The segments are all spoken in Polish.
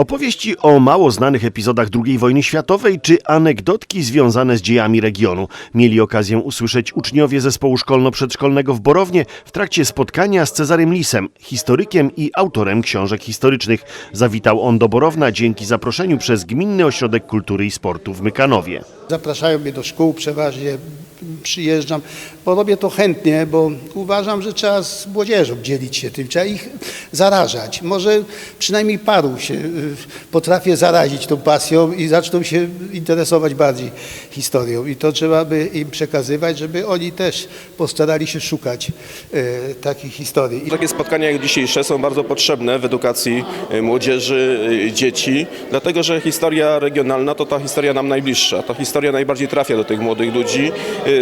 Opowieści o mało znanych epizodach II wojny światowej czy anegdotki związane z dziejami regionu mieli okazję usłyszeć uczniowie zespołu szkolno-przedszkolnego w Borownie w trakcie spotkania z Cezarym Lisem, historykiem i autorem książek historycznych. Zawitał on do Borowna dzięki zaproszeniu przez Gminny Ośrodek Kultury i Sportu w Mykanowie. Zapraszają mnie do szkół, przeważnie przyjeżdżam, bo robię to chętnie, bo uważam, że trzeba z młodzieżą dzielić się tym, trzeba ich zarażać. Może przynajmniej paru się y, potrafię zarazić tą pasją i zaczną się interesować bardziej historią. I to trzeba by im przekazywać, żeby oni też postarali się szukać y, takich historii. Takie spotkania jak dzisiejsze są bardzo potrzebne w edukacji e, młodzieży, dzieci, dlatego że historia regionalna to ta historia nam najbliższa. Ta historia najbardziej trafia do tych młodych ludzi.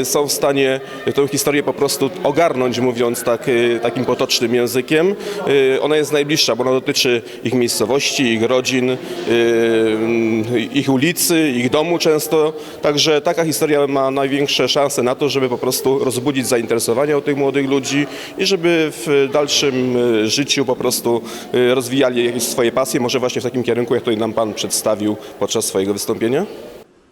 Są w stanie tę historię po prostu ogarnąć, mówiąc tak, e, takim potocznym językiem. E, Ona jest najbliższa, bo ona dotyczy ich miejscowości, ich rodzin, e, ich ulicy, ich domu często. Także taka historia ma największe szanse na to, żeby po prostu rozbudzić zainteresowanie u tych młodych ludzi i żeby w dalszym życiu po prostu rozwijali jakieś swoje pasje, może właśnie w takim kierunku, jak tutaj nam Pan przedstawił podczas swojego wystąpienia?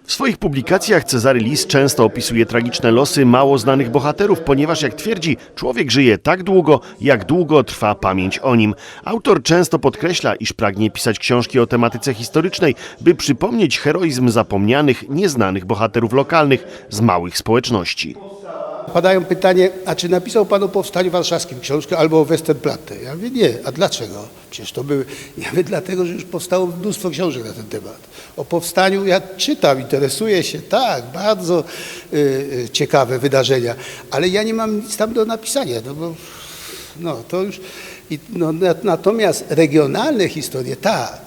W swoich publikacjach Cezary Lis często opisuje tragiczne losy mało znanych bohaterów, ponieważ jak twierdzi, człowiek żyje tak długo, jak długo trwa pamięć o nim. Autor często podkreśla, iż pragnie pisać książki o tematyce historycznej, by przypomnieć heroizm zapomnianych, nieznanych bohaterów lokalnych z małych społeczności. Padają pytanie, a czy napisał Pan o Powstaniu Warszawskim książkę albo o Westerplatte? Ja mówię, nie. A dlaczego? Przecież to były... Ja mówię, dlatego, że już powstało mnóstwo książek na ten temat. O Powstaniu ja czytam, interesuję się, tak, bardzo y, y, ciekawe wydarzenia, ale ja nie mam nic tam do napisania, no bo no, to już... I, no, na- natomiast regionalne historie, tak.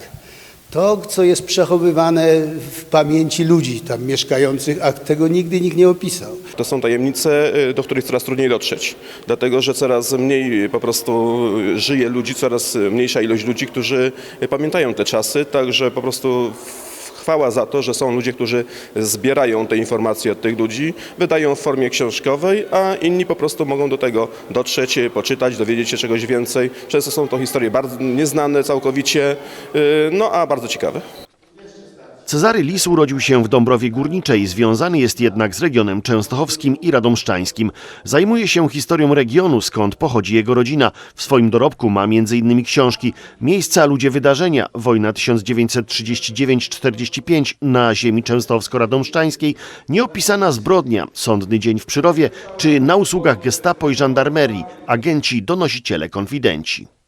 To, co jest przechowywane w pamięci ludzi tam mieszkających, a tego nigdy nikt nie opisał. To są tajemnice, e, do których coraz trudniej dotrzeć, dlatego że coraz mniej po prostu żyje ludzi, coraz mniejsza ilość ludzi, którzy pamiętają te czasy, także po prostu chwała za to, że są ludzie, którzy zbierają te informacje od tych ludzi, wydają w formie książkowej, a inni po prostu mogą do tego dotrzeć, poczytać, dowiedzieć się czegoś więcej. Często są to historie bardzo nieznane całkowicie, e, no a bardzo ciekawe. Cezary Lis urodził się w Dąbrowie Górniczej, związany jest jednak z regionem częstochowskim i radomszczańskim. Zajmuje się historią regionu, skąd pochodzi jego rodzina. W swoim dorobku ma m.in. książki Miejsca, ludzie, wydarzenia, wojna 1939-45 na ziemi częstochowsko-radomszczańskiej, Nieopisana zbrodnia, Sądny dzień w Przyrowie, czy na usługach gestapo i żandarmerii, agenci, donosiciele, konfidenci.